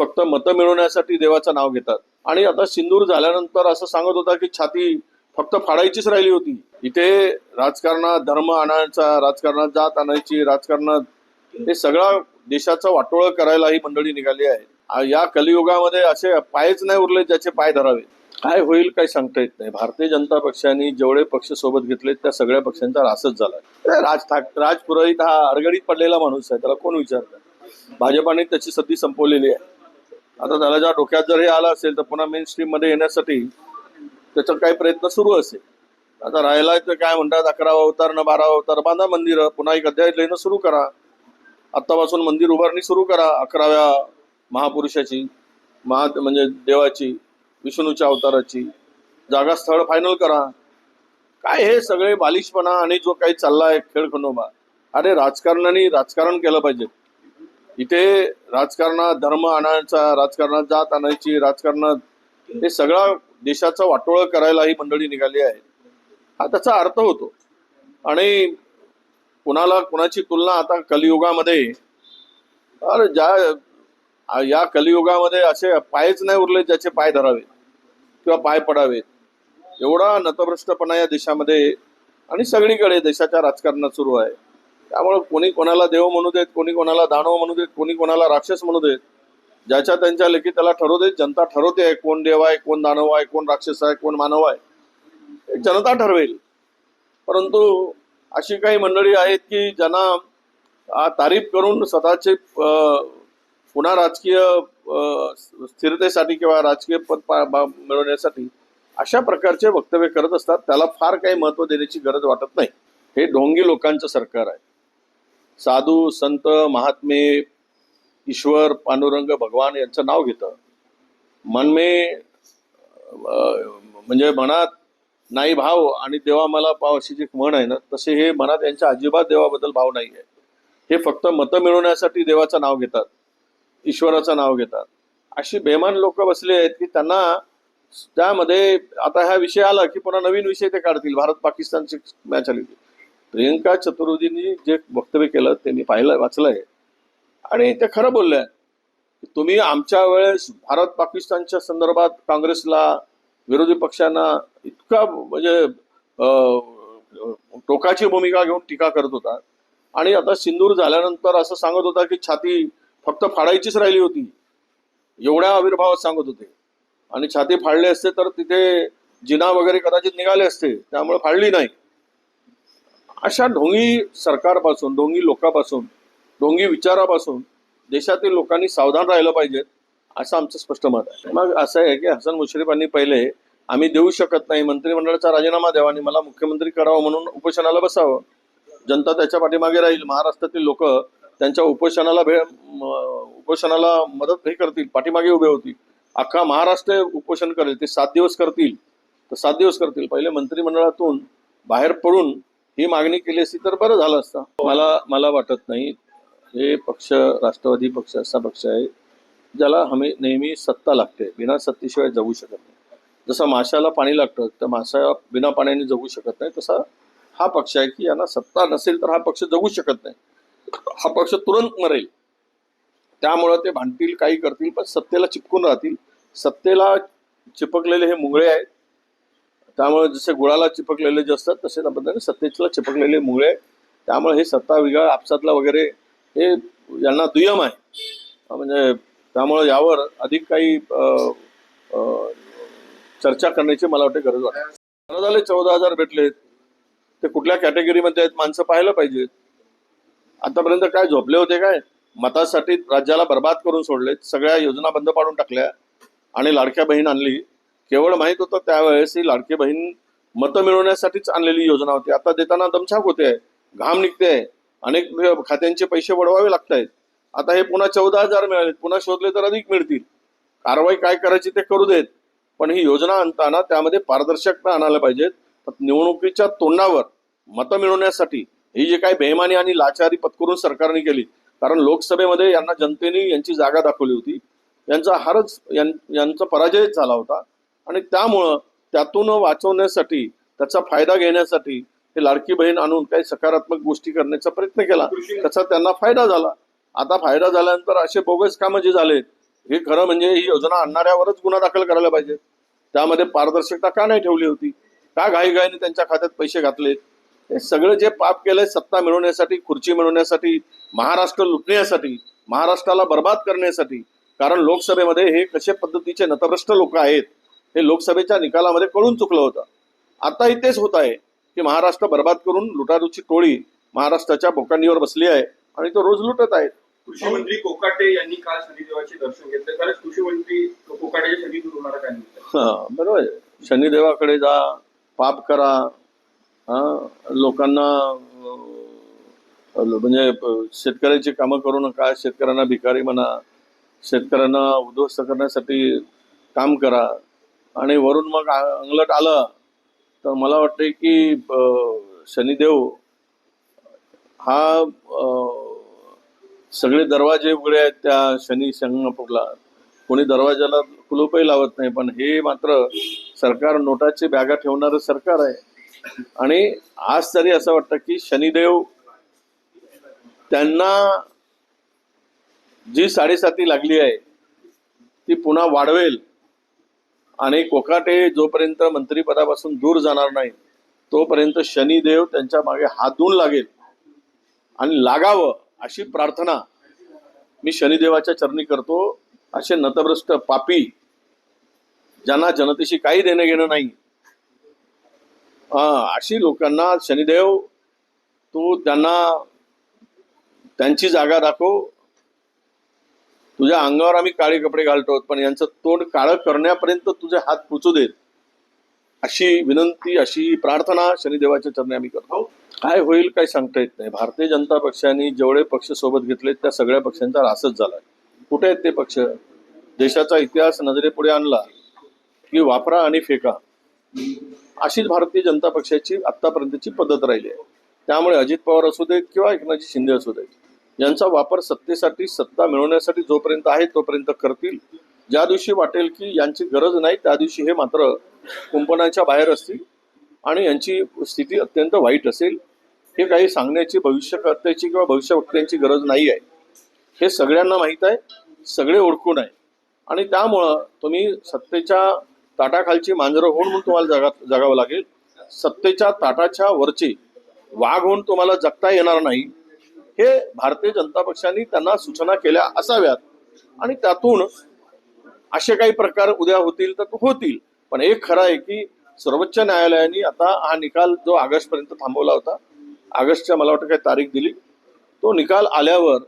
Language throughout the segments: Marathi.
फक्त मतं मिळवण्यासाठी देवाचं नाव घेतात. आणि आता सिंदूर झाल्यानंतर असं सांगत होता की छाती फक्त फाडायचीच राहिली होती. इथे राजकारणात धर्म आणायचा राजकारणात जात आणायची राजकारणात हे सगळा देशाचं वाटोळ करायला ही मंडळी निघाली आहे. या कलियुगामध्ये असे पायच नाही उरले ज्याचे पाय धरावे. काय होईल काही सांगता येत नाही. भारतीय जनता पक्षाने जेवढे पक्ष सोबत घेतले त्या सगळ्या पक्षांचा रासच झाला. राज ठाक राज पुरोहित हा अडगडीत पडलेला माणूस आहे त्याला कोण विचारतं? भाजपाने त्याची सद्दी संपवलेली आहे. आता त्याला ज्या डोक्यात जर हे आलं असेल तर पुन्हा मेन स्ट्रीममध्ये येण्यासाठी त्याचा काही प्रयत्न सुरू असेल. आता राहिला तर काय म्हणतात अकरावा अवतार न बारावा अवतार बांधा मंदिरं पुन्हा एक अध्याय लिहिणं सुरू करा. आत्तापासून मंदिर उभारणी सुरू करा अकराव्या महापुरुषाची महा म्हणजे देवाची विष्णूच्या अवताराची. जागा स्थळ फायनल करा. काय हे सगळे बालिशपणा आणि जो काही चाललाय खेळ खंडोबा. अरे राजकारणाने राजकारण केलं पाहिजे. इथे राजकारणात धर्म आणायचा राजकारणात जात आणायची राजकारणात हे सगळा देशाचा वाटोळं करायला ही मंडळी निघाली आहे हा त्याचा अर्थ होतो. आणि कुणाला कुणाची तुलना आता कलियुगामध्ये अरे ज्या या कलियुगामध्ये असे पायच नाही उरले ज्याचे पाय धरावे किंवा पाय पडावेत. एवढा नतभ्रष्टपणा या देशामध्ये आणि सगळीकडे देशाच्या राजकारणात सुरू आहे. त्यामुळं कोणी कोणाला देव म्हणू देत कोणी कोणाला दानव म्हणू देत कोणी कोणाला राक्षस म्हणू देत ज्याच्या त्यांच्या लेखी त्याला ठरवू देत जनता ठरवते आहे कोण देव आहे कोण दानव आहे कोण राक्षस आहे कोण मानव आहे. जनता ठरवेल. परंतु अशी काही मंडळी आहेत की ज्यांना तारीफ करून स्वतःचे पुन्हा राजकीय स्थिरतेसाठी किंवा राजकीय पद पा- बा- मिळवण्यासाठी अशा प्रकारचे वक्तव्य करत असतात त्याला फार काही महत्त्व देण्याची गरज वाटत नाही. हे ढोंगी लोकांचं सरकार आहे. साधू संत महात्मे ईश्वर पांडुरंग भगवान यांचं नाव घेतं. मनमे म्हणजे मनात नाही भाव आणि देवा मला पाव अशी जी म्हण आहे ना तसे हे मनात यांच्या अजिबात देवाबद्दल भाव नाही आहे. हे फक्त मतं मिळवण्यासाठी देवाचं नाव घेतात ईश्वराचं नाव घेतात. अशी बेमान लोक बसले आहेत की त्यांना त्यामध्ये आता हा विषय आला की पुन्हा नवीन विषय ते काढतील भारत पाकिस्तानची मॅच आली होती. प्रियंका चतुर्वेदींनी जे वक्तव्य केलं त्यांनी मी पाहिलं वाचलंय. आणि ते खरं बोलल्या. की तुम्ही आमच्या वेळेस भारत पाकिस्तानच्या संदर्भात काँग्रेसला विरोधी पक्षांना इतका म्हणजे टोकाची भूमिका घेऊन टीका करत होता. आणि आता सिंदूर झाल्यानंतर असं सांगत होता की छाती फक्त फाडायचीच राहिली होती. एवढ्या आविर्भावात सांगत होते. आणि छाती फाडले असते तर तिथे जिना वगैरे कदाचित निघाले असते. त्यामुळे फाडली नाही. अशा ढोंगी सरकारपासून ढोंगी लोकांपासून ढोंगी विचारापासून देशातील लोकांनी सावधान राहिलं पाहिजे असं आमचं स्पष्ट मत आहे. मग असं आहे की हसन मुश्रीफांनी पहिले आम्ही देऊ शकत नाही मंत्रिमंडळाचा राजीनामा द्यावा आणि मला मुख्यमंत्री करावं म्हणून उपोषणाला बसावं. जनता त्याच्या पाठीमागे राहील महाराष्ट्रातील लोक त्यांच्या उपोषणाला भे म- उपोषणाला मदत हे करतील पाठीमागे उभे होतील. अख्खा महाराष्ट्र उपोषण करेल ते सात दिवस करतील. तर सात दिवस करतील. पहिले मंत्रिमंडळातून बाहेर पडून ही मागणी केली असती तर बरं झालं असतं. मला मला वाटत नाही. हे पक्ष राष्ट्रवादी पक्ष असा पक्ष आहे ज्याला हमी नेहमी सत्ता लागते. बिना सत्तेशिवाय जगू शकत नाही. जसं माशाला पाणी लागतं तर मासा बिना पाण्याने जगू शकत नाही. तसा हा पक्ष आहे की यांना सत्ता नसेल तर हा पक्ष जगू शकत नाही. हा पक्ष तुरंत मरेल. त्यामुळं ते भांडतील काही करतील पण सत्तेला चिपकून राहतील. सत्तेला चिपकलेले हे मुंगळे आहेत. त्यामुळे जसे गुळाला चिपकलेले जे असतात तसे त्या पद्धतीने सत्तेला चिपकलेले मुळे त्यामुळे हे सत्ता विघाळ आपसातला वगैरे हे यांना दुय्यम आहे. म्हणजे त्यामुळे यावर अधिक काही चर्चा करण्याची मला वाटते गरज वाटते. बरं झाले चौदा हजार भेटलेत ते कुठल्या कॅटेगरीमध्ये आहेत माणसं पाहायला पाहिजेत. आतापर्यंत काय झोपले होते काय? मतासाठी राज्याला बर्बाद करून सोडले सगळ्या योजना बंद पाडून टाकल्या आणि लाडक्या बहीण आणली. केवळ माहीत होतं त्यावेळेस ही लाडकी बहीण मतं मिळवण्यासाठीच आणलेली योजना होती. आता देताना दमछाक होते आहे घाम निघते आहे अनेक खात्यांचे पैसे वळवावे लागत आहेत आता हे पुन्हा चौदा हजार मिळाले पुन्हा शोधले तर अधिक मिळतील. कारवाई काय करायची ते करू देत पण ही योजना आणताना त्यामध्ये पारदर्शकता आणायला पाहिजेत. निवडणुकीच्या तोंडावर मतं मिळवण्यासाठी ही जी काही बेमानी आणि लाचारी पत्करून सरकारने केली कारण लोकसभेमध्ये यांना जनतेने यांची जागा दाखवली होती. यांचा हारच यांचा पराजयच झाला होता. आणि त्यामुळं त्यातून वाचवण्यासाठी त्याचा फायदा घेण्यासाठी हे लाडकी बहीण आणून काही सकारात्मक गोष्टी करण्याचा प्रयत्न केला. त्याचा त्यांना फायदा झाला. आता फायदा झाल्यानंतर असे बोगस कामं जे झाले हे खरं म्हणजे ही योजना आणणाऱ्यावरच गुन्हा दाखल करायला पाहिजे. त्यामध्ये पारदर्शकता का नाही ठेवली होती? का घाईघाईने त्यांच्या खात्यात पैसे घातले हे सगळं जे पाप केलंय सत्ता मिळवण्यासाठी खुर्ची मिळवण्यासाठी महाराष्ट्र लुटण्यासाठी महाराष्ट्राला बर्बाद करण्यासाठी कारण लोकसभेमध्ये हे कशा पद्धतीचे नतभ्रष्ट लोक आहेत हे लोकसभेच्या निकालामध्ये कळून चुकलं होतं. आताही तेच होत आहे की महाराष्ट्र बर्बाद करून लुटारूची टोळी महाराष्ट्राच्या बोकांडीवर बसली आहे आणि तो रोज लुटत आहेत कृषी मंत्री कोकाटे यांनी काल शनिदेवाचे दर्शन घेतले. खरंच कृषी मंत्री कोकाटेच्या शनी तुम्हाला काय म्हणतात? हा, बरोबर आहे. शनिदेवाकडे जा पाप करा हा लोकांना म्हणजे शेतकऱ्याची कामं करू नका शेतकऱ्यांना भिकारी म्हणा शेतकऱ्यांना उद्ध्वस्त करण्यासाठी काम करा. आणि वरून मग अंगलट आलं तर मला वाटते की शनिदेव हा सगळे दरवाजे उघडे आहेत त्या शनी संगणपूरला कोणी दरवाजाला कुलूपही लावत नाही पण हे मात्र सरकार नोटाची बॅगा ठेवणारं सरकार आहे. आणि आज तरी असं वाटतं की शनिदेव त्यांना जी साडेसाती लागली आहे ती पुन्हा वाढवेल. आणि कोकाटे जोपर्यंत मंत्रिपदापासून दूर जाणार नाही तोपर्यंत शनिदेव त्यांच्या मागे हातून लागेल आणि लागावं अशी प्रार्थना मी शनिदेवाच्या चरणी करतो. असे नतभ्रष्ट पापी ज्यांना जनतेशी काही देणं घेणं नाही. हा, अशी लोकांना शनिदेव तू त्यांना त्यांची जागा दाखव तुझ्या अंगावर आम्ही काळे कपडे घालतो पण यांचं तोंड काळं करण्यापर्यंत तुझे हात पुचू देत. अशी विनंती अशी प्रार्थना शनिदेवाच्या चरणी आम्ही करतो. काय होईल काय सांगता येत नाही. भारतीय जनता पक्षाने जेवढे पक्ष सोबत घेतले त्या सगळ्या पक्षांचा रासच झाला कुठे आहेत ते पक्ष? देशाचा इतिहास नजरेपुढे आणला की वापरा आणि फेका. अशीच भारतीय जनता पक्षाची आतापर्यंतची पद्धत राहिली आहे. त्यामुळे अजित पवार असू देत किंवा एकनाथजी शिंदे असू देत. यांचा वापर सत्तेसाठी सत्ता मिळवण्यासाठी जोपर्यंत आहे तोपर्यंत करतील. ज्या दिवशी वाटेल की यांची गरज नाही त्या दिवशी हे मात्र कुंपणाच्या बाहेर असतील आणि यांची स्थिती अत्यंत वाईट असेल. हे काही सांगण्याची भविष्यकर्त्याची किंवा भविष्यवक्त्यांची गरज नाही आहे. हे सगळ्यांना माहीत आहे सगळे ओळखून आहे. आणि त्यामुळं तुम्ही सत्तेच्या ताटाखालची मांजरं होऊन म्हणून तुम्हाला जगा जगावं लागेल. सत्तेच्या ताटाच्या वरचे वाघ होऊन तुम्हाला जगता येणार नाही. हे भारतीय जनता पक्षाने त्यांना सूचना केल्या असाव्यात. आणि त्यातून असे काही प्रकार उद्या होतील तर होतील. पण एक खरं आहे की सर्वोच्च न्यायालयाने आता हा निकाल जो ऑगस्टपर्यंत थांबवला होता ऑगस्टच्या मला वाटतं काही तारीख दिली तो निकाल आल्यावर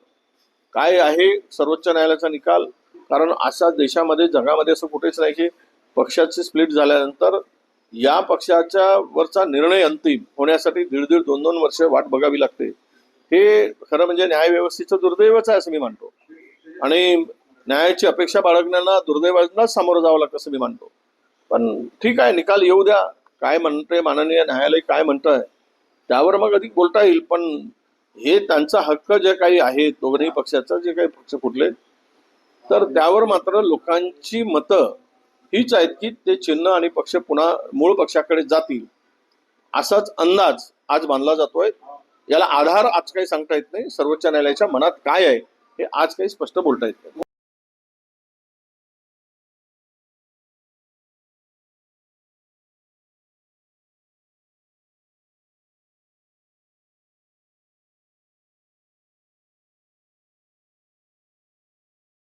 काय आहे सर्वोच्च न्यायालयाचा निकाल? कारण अशा देशामध्ये जगामध्ये असं कुठेच नाही की पक्षाचे स्प्लिट झाल्यानंतर या पक्षाच्या वरचा निर्णय अंतिम होण्यासाठी दीड दीड दोन दोन वर्ष वाट बघावी लागते. हे खरं म्हणजे न्यायव्यवस्थेचं दुर्दैवच आहे असं मी मानतो आणि न्यायाची अपेक्षा बाळगण्याला दुर्दैवांनाच सामोरं जावं लागतं असं मी मानतो पण ठीक आहे निकाल येऊ द्या. काय म्हणते माननीय न्यायालय काय म्हणतंय? त्यावर मग अधिक बोलता येईल पण हे त्यांचा हक्क जे काही आहे दोन्ही पक्षाचा जे काही पक्ष कुठले तर त्यावर मात्र लोकांची मतं हीच आहेत की ते चिन्ह आणि पक्ष पुन्हा मूळ पक्षाकडे जातील. असाच अंदाज आज बांधला जातोय. याला आधार आज काही सांगता येत नाही. सर्वोच्च न्यायालयाच्या मनात काय आहे हे आज काही स्पष्ट बोलता येत नाही.